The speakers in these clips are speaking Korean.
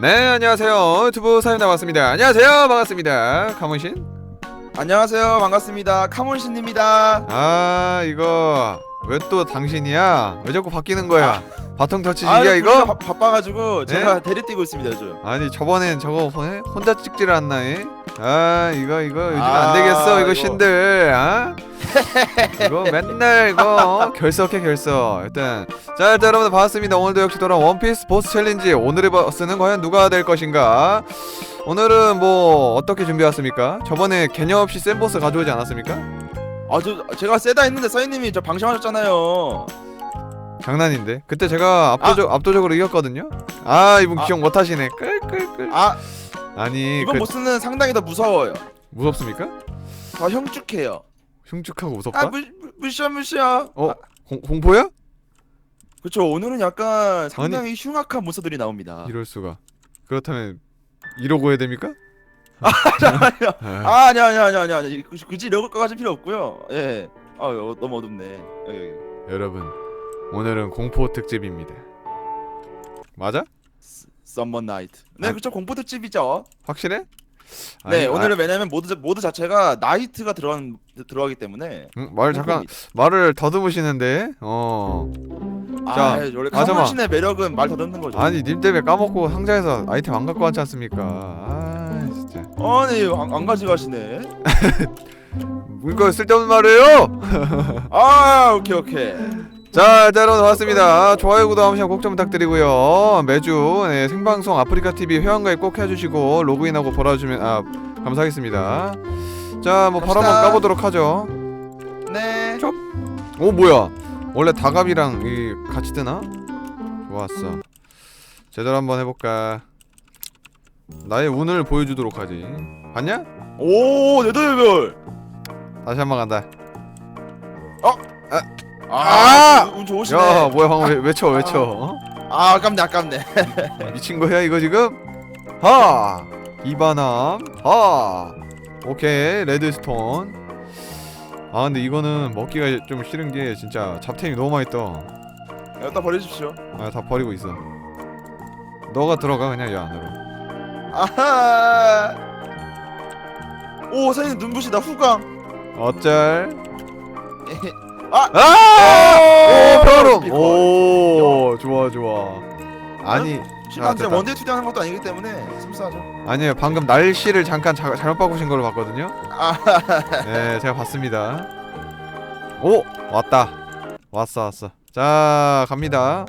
네 안녕하세요. 유튜브 사연 나왔습니다. 안녕하세요. 반갑습니다. 카문신? 안녕하세요. 반갑습니다. 카몬신입니다. 아 이거 왜 또 당신이야? 왜 자꾸 바뀌는 거야? 바통 터치기야 아, 이거? 바, 바빠가지고 네? 제가 대리 뛰고 있습니다 요즘. 아니 저번엔 저거 혼- 혼자 찍지를 않나 해? 아 이거 이거 요즘 아, 안 되겠어 이거 이거. 신들 아? 이거 맨날 이거 결석해 결석. 일단 자 일단 여러분들 반갑습니다. 오늘도 역시 돌아온 원피스 보스 챌린지. 오늘의 보스는 과연 누가 될 것인가? 오늘은 뭐 어떻게 준비했습니까? 저번에 개념 없이 센 보스 가져오지 않았습니까? 아저 제가 세다 했는데 사인님이 저 방심하셨잖아요. 장난인데? 그때 제가 압도적 압도적으로 이겼거든요? 아 이분 아. 기억 못하시네. 끌끌끌. 아 아니 이번 그 보스는 상당히 더 무서워요. 무섭습니까? 더 형쭉해요. 흉측하고 무섭다? 아 무, 무, 무시야 무시야. 어 아, 공, 공포야? 그쵸 오늘은 약간 상당히 흉악한 몬스터들이 나옵니다. 이럴 수가. 그렇다면 이러고 해야 됩니까? 아니요. 아, 아 아니야 아니야 아니야 아니야 아니야. 굳이- 굳이 이럴 것까지 필요 없고요. 예. 아 어, 너무 어둡네. 여기, 여기. 여러분 오늘은 공포 특집입니다. 맞아 썸머 나이트 네 아. 그쵸. 공포 특집이죠. 확실해? 네 아니, 오늘은 왜냐면 모드 자- 모드 자체가 나이트가 들어간 들어가기 때문에. 아, 응, 말 잠깐 말을 더듬으시는데? 어. 아 자, 원래 맞아, 마. 카몬신의 매력은 말 더듬는 거죠. 아니 님 때문에 까먹고 상자에서 아이템 안 갖고 왔지 않습니까? 아 진짜. 아니 안, 안 가져가시네. 이거 쓸데없는 말이에요! 아 오케이 오케이 자, 일단 여러분 반갑습니다. 좋아요, 구독 한 번씩 꼭 좀 부탁드리고요. 매주 네, 생방송 아프리카 TV 회원가입 꼭 해주시고 로그인하고 보라주면 아 감사하겠습니다. 자, 뭐 바로. 한번 까보도록 하죠. 네 저- 오 뭐야? 원래 다갑이랑 이 같이 뜨나? 좋았어. 제대로 한번 해볼까? 나의 운을 보여주도록 하지. 봤냐? 오 네더별 다시 한번 간다. 아, 운, 운 좋으시네. 야, 뭐야 방금 외- 외쳐 외쳐. 어? 아 아깝네 아깝네. 미친 거야 이거 지금? 하! 이바남 하! 오케이 레드스톤. 아 근데 이거는 먹기가 좀 싫은 게 진짜 잡템이 너무 많이 여기다 버리십시오. 떠아다 버리고 있어. 너가 들어가 그냥 이 안으로. 아하! 오 사장님 눈부시다 후광. 어쩔 아! 아! 오 평화로움 이거. 오 좋아 좋아 아니 신한테 됐다. 원데이 투자하는 것도 아니기 때문에 슴슴하죠 아니에요 방금 날씨를 잠깐 자, 잘못 바꾸신 걸로 봤거든요 아 네, 제가 봤습니다. 오, 왔다. 왔어, 왔어. 자, 갑니다.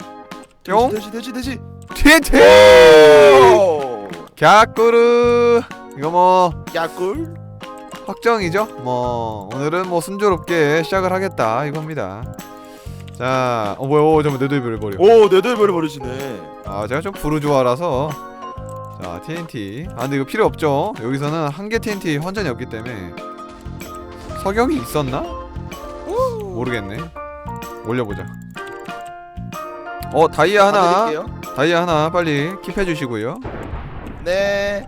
뿅. 돼지 돼지 돼지 TNT! 오 갸꾸르. 이거 뭐 야꿀 확정이죠? 뭐 오늘은 뭐 순조롭게 시작을 하겠다 이겁니다. 자, 어 뭐야? 오, 잠깐 내도 입을 버려. 오 네더별 버리시네 아, 제가 좀 부르주아라서 자, TNT. 아, 근데 이거 필요 없죠. 여기서는 한 개 TNT 환전이 없기 때문에 석영이 있었나? 모르겠네. 올려보자. 어 다이아 하나, 드릴게요. 다이아 하나 빨리 킵해 주시고요. 네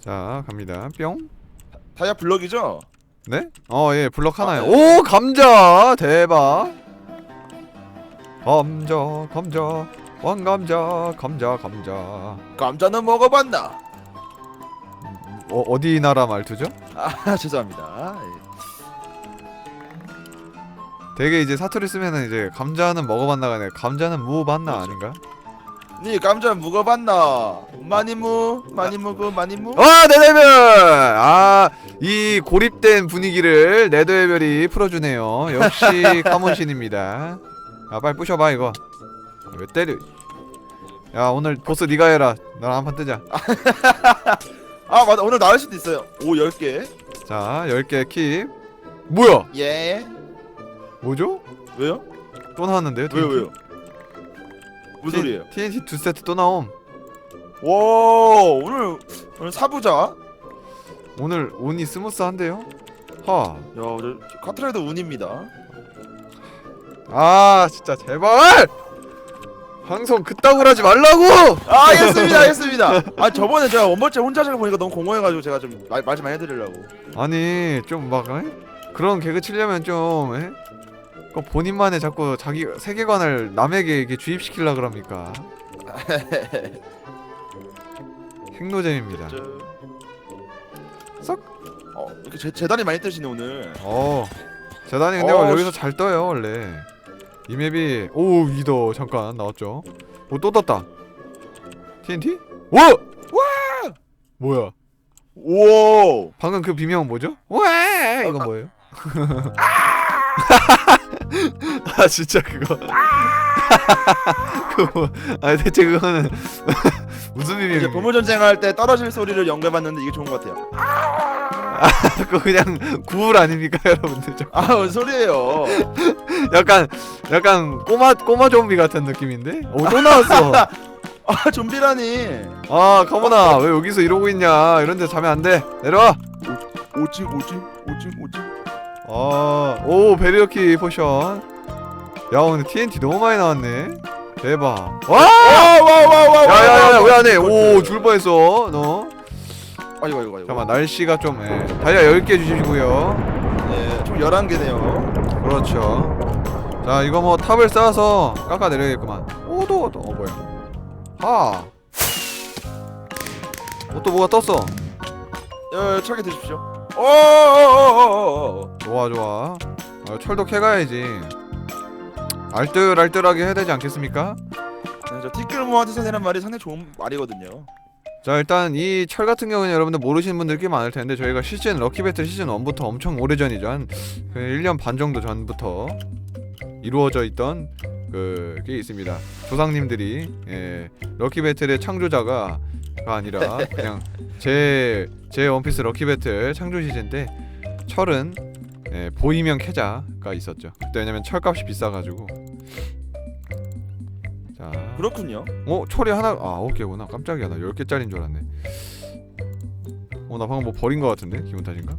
자 갑니다. 뿅. 다이아 블럭이죠? 네? 어 예 블럭 하나요. 아, 네. 오 감자 대박. 감자 감자 왕감자 감자 감자. 감자는 먹어봤나? 어 어디 나라 말투죠? 아 죄송합니다 예. 되게 이제 사투리 쓰면은 이제 감자는 먹어봤나가 아니라 감자는 무봤나 그렇죠. 아닌가? 니 감자 먹어봤나? 많이 무 많이 먹어 많이 무 아 네더별 아이 고립된 분위기를 네더별이 풀어주네요. 역시 카몬신입니다. 아 빨리 부셔봐 이거. 왜 때려? 야 오늘 보스 네가 해라. 나랑 한판 뜨자. 아 맞아. 오늘 나올 수도 있어요. 오 10개. 자 10개 킵. 뭐야? 예. 뭐죠? 왜요? 또 나왔는데요 왜요? 왜요? 무슨 소리예요? TNT 두 세트 또 나옴. 와 오늘 오늘 사부자? 오늘 운이 스무스한데요? 하. 야저 카트라이더 운입니다. 아 진짜 제발! 방송 그따구로 하지 말라고! 아 알겠습니다 알겠습니다. 아 저번에 제가 원벌째 혼자 하는 거 보니까 너무 공허해가지고 제가 좀말좀 해드리려고. 아니 좀 막 그런 개그 치려면 좀 에? 그 본인만의 자꾸 자기 세계관을 남에게 이렇게 주입시키려 그럽니까 핵노잼입니다. 썩. 어 이렇게 재, 재단이 많이 뜨시네 오늘. 어. 재단이 근데 어, 여기서 잘 떠요 원래. 이 맵이 오 위더 잠깐 나왔죠. 오 또 떴다. TNT? 와! 와! 뭐야? 오. 방금 그 비명은 뭐죠? 와! 이건 뭐예요? 아 진짜 그거. 그거 아 대체 그거는 무슨 이제 비명이에요? 보물 전쟁할 때 떨어질 소리를 연결해봤는데 이게 좋은 것 같아요. 그거 그냥 구울 아닙니까 여러분들? 좀 아 뭔 소리예요? 약간 약간 꼬마 꼬마 좀비 같은 느낌인데? 오 또 나왔어. 아 좀비라니. 아 카모나 왜 여기서 이러고 있냐? 이런데 자면 안 돼. 내려와. 오지 오지 오지 오지. 아, 오 베리어키 포션. 야 오늘 TNT 너무 많이 나왔네. 대박. 와! 와 와 와 와. 야야야 왜 안 해? 오줄 뻔했어 너. 아이고 아이고 아이고. 잠깐만 날씨가 좀 예. 다이아 10개 주시고요. 네, 총 11개네요. 그렇죠. 자 이거 뭐 탑을 쌓아서 깎아 내려야겠구만. 오도 또 어, 뭐야? 하. 어또 뭐가 떴어? 어, 차게 드십시오. 어어어어어어. 좋아 좋아. 어, 철도 캐가야지. 알뜰알뜰하게 해야 되지 않겠습니까? 네, 저 내는 말이 상당히 좋은 말이거든요. 자 일단 이 철 같은 경우는 여러분들 모르시는 분들 꽤 많을 텐데 저희가 시즌 럭키배틀 시즌 1부터 엄청 오래전이죠 한그 1년 반 정도 전부터 이루어져 있던 그게 있습니다 조상님들이 예 럭키배틀의 창조자가 가 아니라 그냥 제, 제 원피스 럭키배틀 창조 시즌 때 철은 예, 보이면 캐자가 있었죠. 그때 왜냐면 철값이 비싸가지고. 자. 그렇군요. 어? 철이 하나 아 개구나. 깜짝이야. 나열 개짜리인 줄 알았네. 어 나 방금 뭐 버린 거 같은데? 기분 탓인가?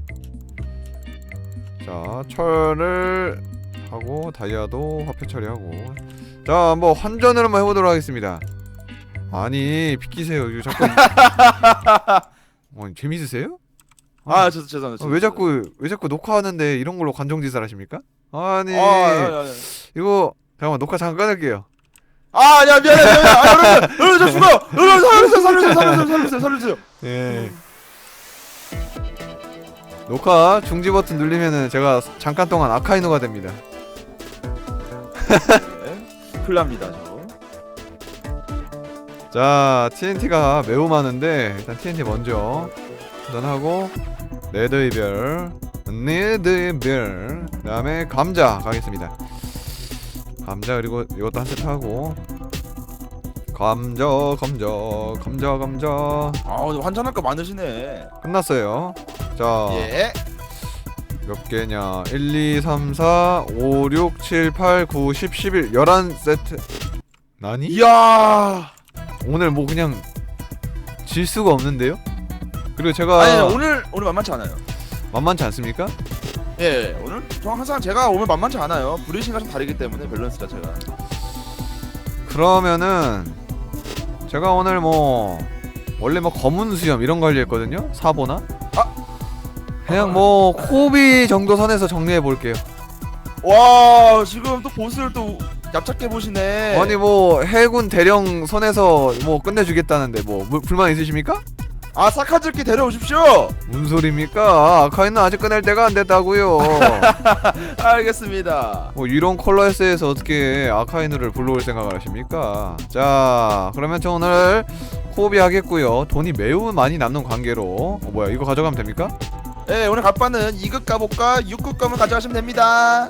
자 철을 하고 다이아도 화폐 처리하고. 자 한번 환전을 한번 해보도록 하겠습니다 아니 비키세요 이거 자꾸 어, 재밌으세요? 아, 저 죄송합니다. 어, 왜 자꾸 왜 자꾸 녹화하는데 이런 걸로 관종짓을 하십니까? 아니 아, 아, 아, 이거 잠깐만 녹화 잠깐 끊을게요 아, 야 미안해, 미안해. 아, 여러분, 여러분 저 죽어요. 여러분 살려주세요, 살려주세요, 살려주세요, 살려주세요, 살려주세요. 예. 녹화 중지 버튼 누르면은 제가 잠깐 동안 아카이노가 됩니다. 네, 큰일 납니다, 저. 자, TNT가 매우 많은데 일단 TNT 먼저 전하고 레드 이별, 레드 이별, 그 다음에 감자 가겠습니다. 감자 그리고 이것도 한 세트 하고 감자, 감자, 감자, 감자 아, 환전할 거 많으시네. 끝났어요. 자, 예. 몇 개냐? 1, 2, 3, 4, 5, 6, 7, 8, 9, 10, 11, 11 세트. 나니? 이야. 오늘 뭐 그냥 질 수가 없는데요? 그리고 제가 아니, 오늘 오늘 만만치 않아요. 만만치 않습니까? 예, 오늘 저 항상 제가 오늘 만만치 않아요. 브리싱과 좀 다르기 때문에 밸런스 자체가. 그러면은 제가 오늘 뭐 원래 뭐 검은 수염 이런 거 하려 했거든요. 사보나? 아! 그냥 뭐 코비 정도 선에서 정리해 볼게요. 와, 지금 또 보스를 또 얍작게 보시네. 아니 뭐 해군 대령 선에서 뭐 끝내주겠다는데 뭐 물- 불만 있으십니까? 아, 사카즈키 데려오십시오. 무슨 소리입니까? 아카이는 아직 끝낼 때가 안 됐다고요. 알겠습니다. 뭐 이런 컬러에스에서 어떻게 아카이누를 불러올 생각을 하십니까? 자, 그러면 저 오늘 코비 하겠고요. 돈이 매우 많이 남는 관계로 어, 뭐야 이거 가져가면 됩니까? 예, 오늘 갑바는 2급 갑옷과 6급 갑을 가져가시면 됩니다.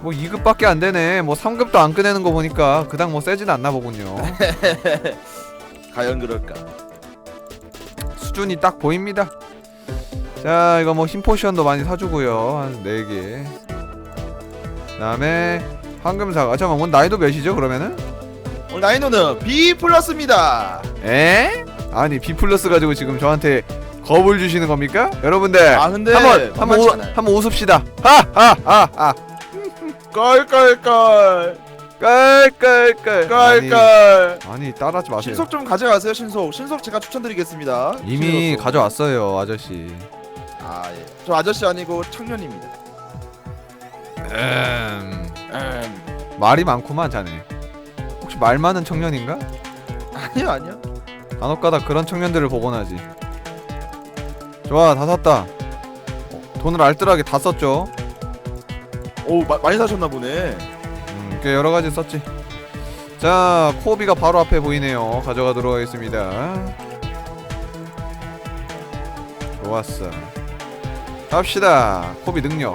뭐 2급밖에 안 되네. 뭐 3급도 안 꺼내는 거 보니까 그닥 뭐 세진 않나 보군요. 과연 그럴까? 수준이 딱 보입니다. 자, 이거 뭐 흰포션도 많이 사주고요. 한 4개. 그다음에 황금사과. 아, 잠깐만, 오늘 나이도 몇이죠? 그러면은? 오늘 나이노는 B 플러스입니다. 에? 아니 B 플러스 가지고 지금 저한테 겁을 주시는 겁니까? 여러분들 아 근데 한번 한번 않아요. 한번 웃읍시다. 하하하하 깔깔깔 깔깔깔 깔깔. 아니, 아니 따라하지 마세요. 신속 좀 가져가세요 신속. 신속 제가 추천드리겠습니다. 이미 신속으로. 가져왔어요 아저씨. 아 예. 저 아저씨 아니고 청년입니다. 음, 음. 말이 많구만 자네. 혹시 말 많은 청년인가? 아니야 아니야. 간혹가다 그런 청년들을 보곤 하지 좋아 다 샀다 어, 돈을 알뜰하게 다 썼죠 오 마, 많이 사셨나 보네. 음, 꽤 여러 가지 썼지. 자, 코비가 바로 앞에 보이네요. 가져가도록 하겠습니다. 좋았어. 갑시다. 코비 능력.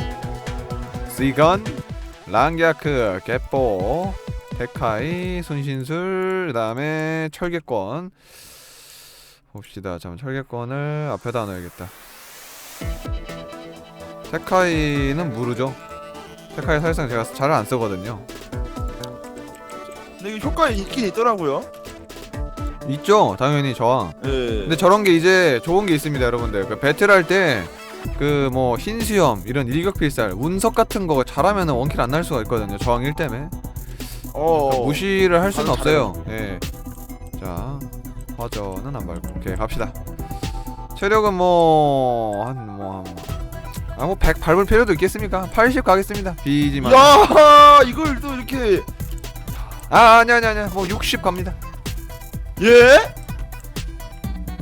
시건, 랑갸크, 개뽀, 데카이, 손신술, 그 다음에 철개권. 봅시다. 잠깐 철개권을 앞에다 넣어야겠다. 데카이는 무르죠. 테카이 사실상 제가 잘 안 쓰거든요. 근데 효과 있긴 있더라고요. 있죠, 당연히 저항. 예. 근데 저런 게 이제 좋은 게 있습니다, 여러분들. 그 배틀할 때 그 뭐 흰수염 이런 일격필살 운석 같은 거 잘하면은 원킬 안 날 수가 있거든요. 저항 1 때문에 어. 무시를 할 수는 아주 없어요. 예. 자, 화전은 안 밟고 오케이 갑시다. 체력은 뭐 뭐한뭐 아뭐100 밟을 필요도 있겠습니까? 80 가겠습니다. 비지만. 야 이걸 또 이렇게 아 아니 아니 아니 뭐60 갑니다. 예?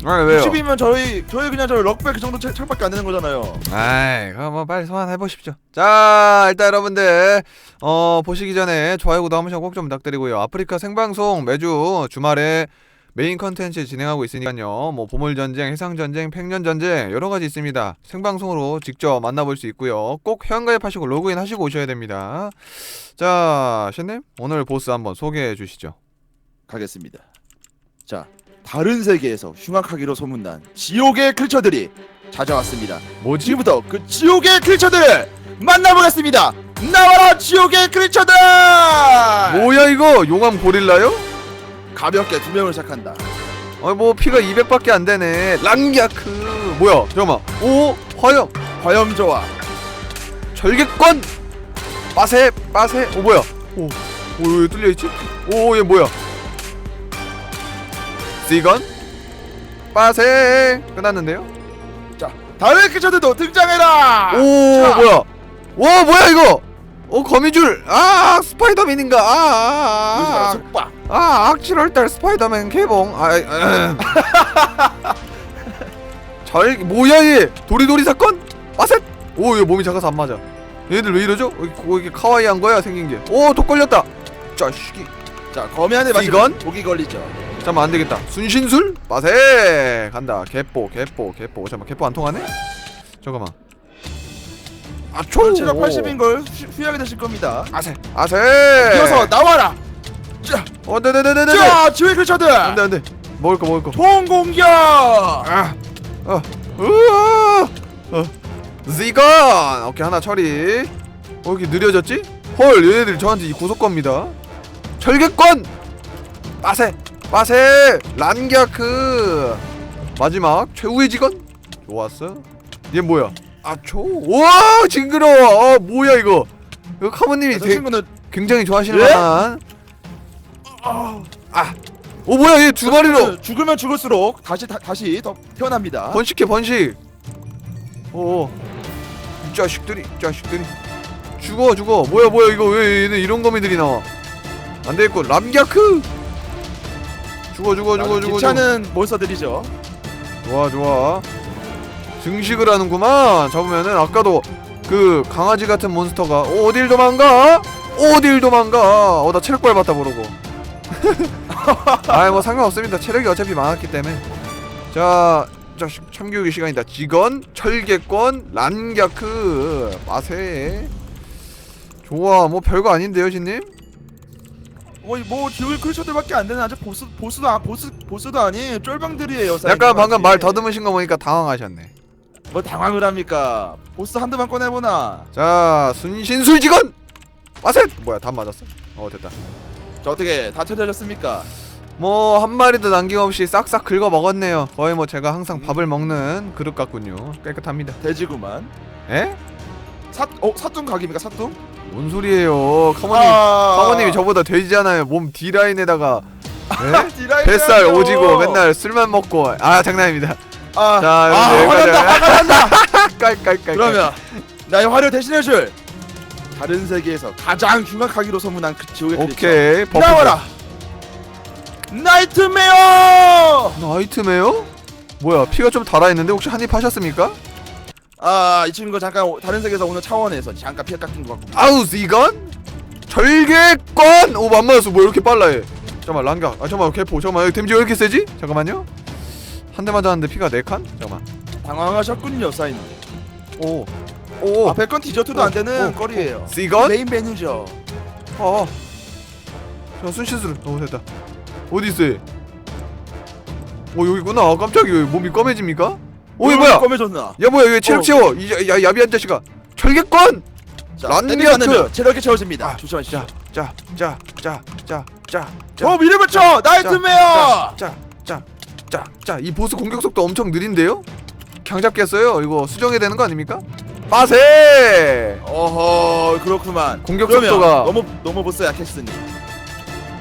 아 왜요? 60이면 저희 저희 그냥 저 럭백 그 정도 책, 책밖에 안 되는 거잖아요. 아이, 그럼 뭐 빨리 소환해 보십시오. 자, 일단 여러분들 어 보시기 전에 좋아요 구독 한 번씩 꼭 좀 부탁드리고요. 아프리카 생방송 매주 주말에 메인 컨텐츠 진행하고 있으니까요. 뭐 보물 전쟁, 해상 전쟁, 팽년 전쟁 여러 가지 있습니다. 생방송으로 직접 만나볼 수 있고요. 꼭 회원가입하시고 로그인 하시고 오셔야 됩니다. 자, 신님 오늘 보스 한번 소개해 주시죠. 가겠습니다. 자, 다른 세계에서 흉악하기로 소문난 지옥의 크리처들이 찾아왔습니다. 뭐지? 지금부터 그 지옥의 크리처들을 만나보겠습니다. 나와라 지옥의 크리처들! 뭐야 이거? 용암 고릴라요? 가볍게 두 명을 시작한다. 어, 뭐 피가 200밖에 안 되네. 랑야크. 뭐야? 잠깐만. 오, 화염. 화염저와 절개권 빠세 빠세 오 뭐야 오오왜 뚫려 있지 오 얘 뭐야 시건 빠세 끝났는데요 자, 다른 크리처들도 등장해라. 오 자. 뭐야 와 뭐야 이거 오 거미줄. 아 스파이더맨인가? 아아 숙박. 아, 악칠월달 스파이더맨 개봉. 아, 아, 절 뭐야 얘? 도리도리 사건? 빠셋. 오얘 몸이 작아서 안 맞아. 얘들 왜 이러죠? 어, 이게 카와이한 거야 생긴 게오독 걸렸다. 자식이. 자, 거미 안에? 맞으면 독이 걸리죠. 잠깐만 안 되겠다. 순신술? 빠세 간다. 개뽀 개뽀 개뽀 잠깐만 개뽀 안 통하네? 잠깐만 아초 체력 80인 걸 후회하게 되실 겁니다. 아세 아세 이어서 나와라. 자, 어 네네네네네 자, 지옥의 크리처들. 안돼 안돼 먹을 거 먹을 거 총 공격. 아, 어, 으아, 어, 지건, 오케이 하나 처리. 어, 여기 느려졌지? 헐, 얘네들 저한테 이 구속겁니다. 철개권, 빠세, 빠세, 란갸크. 마지막 최후의 직원. 좋았어. 얘 뭐야? 아초. 와, 징그러워. 어, 뭐야 이거? 이거 카모님이 저 되게 친구는 굉장히 좋아하시는 예? 만한. 아, 오 뭐야 얘 두 마리로. 죽으면 죽을수록 다시 다, 다시 더 태어납니다. 번식해 번식 오, 이 자식들이 이 자식들이 죽어 죽어 뭐야 뭐야 이거 왜 얘네 이런 거미들이 나와 안 되겠고 람갸크 죽어 죽어 죽어 죽어 죽어 귀찮은 몬스터들이죠. 좋아 좋아 증식을 하는구만. 잡으면은 아까도 그 강아지 같은 몬스터가 어, 어딜 도망가? 어딜 도망가? 어 나 체력 밟았다 모르고. 아이 뭐 상관없습니다. 체력이 어차피 많았기 때문에. 자 자식 참교육의 시간이다. 직원 철개권 란갸크. 마세 좋아. 뭐 별거 아닌데요 신님? 뭐, 뭐 지옥의 크리처들밖에 안 되는 아직 보스 보스도 아, 보스 보스도 아닌 쫄병들이에요. 약간 방금 말 사이즈가. 더듬으신 거 보니까 당황하셨네 뭐 당황을 합니까? 보스 한두 번 꺼내보나. 자 순신술 직원 마세 뭐야 다 맞았어 어 됐다 자 어떻게 다 처리하셨습니까? 뭐 한 마리도 남김없이 싹싹 긁어 먹었네요. 거의 뭐 제가 항상 음. 밥을 먹는 그릇 같군요. 깨끗합니다. 돼지구만. 에? 사, 어 사뚱 각입니까 사뚱? 뭔 소리예요? 카모님, 아. 카모님이 저보다 돼지잖아요. 몸 D 라인에다가 에? 디라이브 뱃살. 오지고 맨날 술만 먹고 아 장난입니다. 아, 자, 아, 여러분, 여기까지 화난다, 아, 화가 난다. 깔깔깔. 그러면 나의 화를 대신해줄 다른 세계에서 가장 흉악하기로 소문난 그 지옥의 크리처. 오케이. 버프. 나와라. 나이트메어. 나이트메어? 뭐야 피가 좀 달아있는데 혹시 한입 하셨습니까? 아, 이 친구 잠깐 오- 다른 세계에서 오는 차원에서 잠깐 피해 깎인 것 같고. 아우 이건? 절개권! 오안 맞았어 뭐야 이렇게 빨라해 잠깐만 랑각 아 잠깐만 개포 잠깐만 여기 데미지 왜 이렇게 세지? 잠깐만요 한 대 맞았는데 피가 4칸? 잠깐만. 당황하셨군요 사인. 오. 오, 아 백건 디저트도 어, 안 되는 거리예요. 시건? 메인 메뉴죠. 아, 자 순시술 어, 어. 됐다. 어디 있어 얘? 여기구나. 깜짝이야. 몸이 검해집니까? 오이 뭐야? 꺼매졌나? 야 뭐야? 얘 체력 어. 채워. 이, 야 야비한 자식아. 철개권! 란디아트 체력이 채워집니다. 아, 조심하시죠 자자자자자자어 미래부쳐 나이트메어! 자, 자, 자, 자, 자, 자, 자, 어, 자. 자, 자, 이 보스 공격 속도 엄청 느린데요? 강잡겠어요? 이거 수정해야 되는 거 아닙니까? 빠세! 어허 그렇구만 공격 속도가 너무 너무 보스 약했으니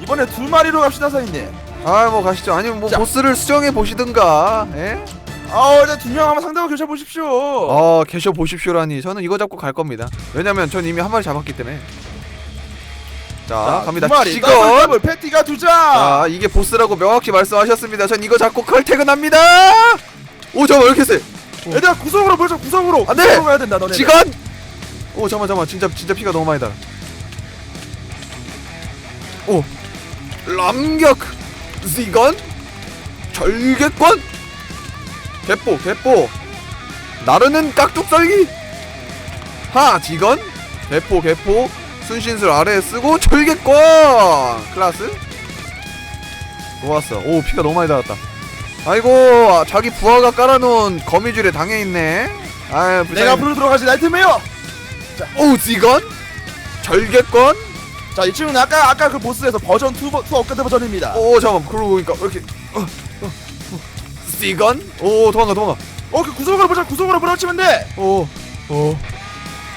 이번에 두 마리로 갑시다 사인님 아 뭐 가시죠 아니면 뭐 자. 보스를 수정해 보시든가 예? 아 일단 두 명 한번 상대방 교체 보십시오 어 아, 계셔 보십시오라니 저는 이거 잡고 갈 겁니다 왜냐면 전 이미 한 마리 잡았기 때문에 자, 갑니다. 두 마리, 패티가 두 장. 아 이게 보스라고 명확히 말씀하셨습니다. 전 이거 잡고 컬퇴근합니다. 오 잠깐 왜 이렇게 세? 어. 얘들아 구성으로 벌써 구성으로. 안 돼! 구성으로 가야 된다 너네. 직원. 오 잠깐 잠깐 진짜 진짜 피가 너무 많이 달아. 오 람격 지건 절개권 개뽀 개뽀 나르는 깍둑썰기 하 지건 개포 개포 순신술 아래에 쓰고 절개권! 클라스? 좋았어. 오 피가 너무 많이 달았다. 아이고 아, 자기 부하가 깔아놓은 거미줄에 당해있네. 아 내가 앞으로 들어가지 나이트메어 오 지건? 절개권? 자 이 친구는 아까 아까 그 보스에서 버전 2, 2 업그레이드 버전입니다. 오 잠깐 그러고 보니까 왜 이렇게 어, 어, 어. 지건? 오 도망가 도망가. 어그 구석으로 보자 구석으로 보라 치면 돼! 오오.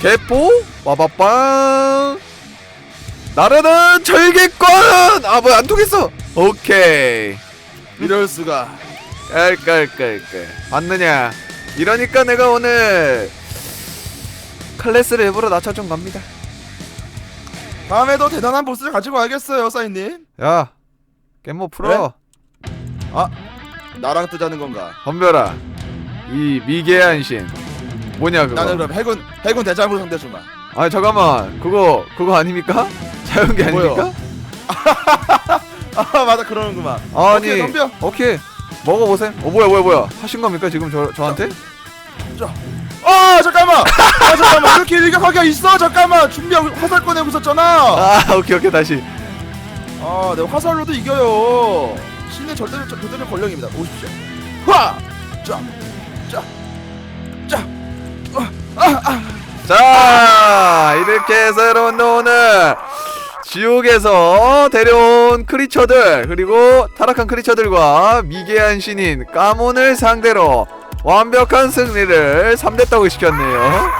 개포? 와바빵. 나르는 절개권! 아 뭐야 안 통했어. 오케이. 이럴 수가. 깔깔깔깔. 봤느냐? 이러니까 내가 오늘 클래스를 일부러 낮춰 좀 갑니다. 다음에도 대단한 보스를 가지고 와야겠어요 사인님. 야 깻모 풀어. 나랑 뜨자는 건가? 덤벼라. 이 미개한 신 뭐냐 그거 나는 그럼 해군 해군 대장으로 상대 주마 아니 잠깐만 그거 그거 아닙니까? 자연계 뭐요? 아닙니까? 아 맞아 그러는구만 아니 오케이, 덤벼. 오케이 먹어보세요 어 뭐야 뭐야 뭐야 하신 겁니까 지금 저, 저한테? 아 잠깐만 아 잠깐만 이렇게 일격하기가 있어 잠깐만 준비 화살 꺼내고 있었잖아 아 오케이 오케이 다시 아 내가 화살로도 이겨요 신의 절대 절대적 권력입니다 오십시오 화! 자! 자! 자! 자 이렇게 해서 여러분들 오늘 지옥에서 데려온 크리처들 그리고 타락한 크리처들과 미개한 신인 까몬을 상대로 완벽한 승리를 3대 떡을 시켰네요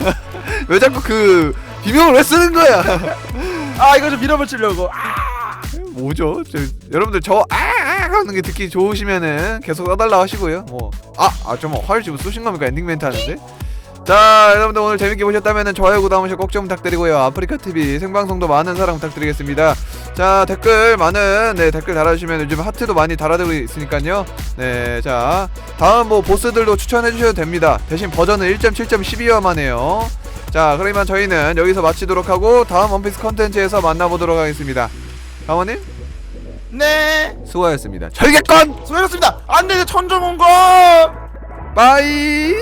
왜 자꾸 그 비명을 왜 쓰는 거야 아 이거 좀 밀어붙이려고 뭐죠? 저, 여러분들 저 아, 아 하는 게 듣기 좋으시면은 계속 써달라 하시고요. 뭐 아, 아, 좀활 지금 쏘신 겁니까? 엔딩 멘트 하는데. 자, 여러분들 오늘 재밌게 보셨다면은 좋아요, 구독, 한 번씩 꼭 좀 부탁드리고요. 아프리카 TV 생방송도 많은 사랑 부탁드리겠습니다. 자, 댓글 많은 네 댓글 달아주시면 요즘 하트도 많이 달아들고 있으니까요. 네, 자 다음 뭐 보스들도 추천해 주셔도 됩니다. 대신 버전은 1.7.12화만 해요. 자, 그러면 저희는 여기서 마치도록 하고 다음 원피스 컨텐츠에서 만나보도록 하겠습니다. 강원님? 네 수고하셨습니다 절개권 수고하셨습니다 안돼 천정원 거 빠이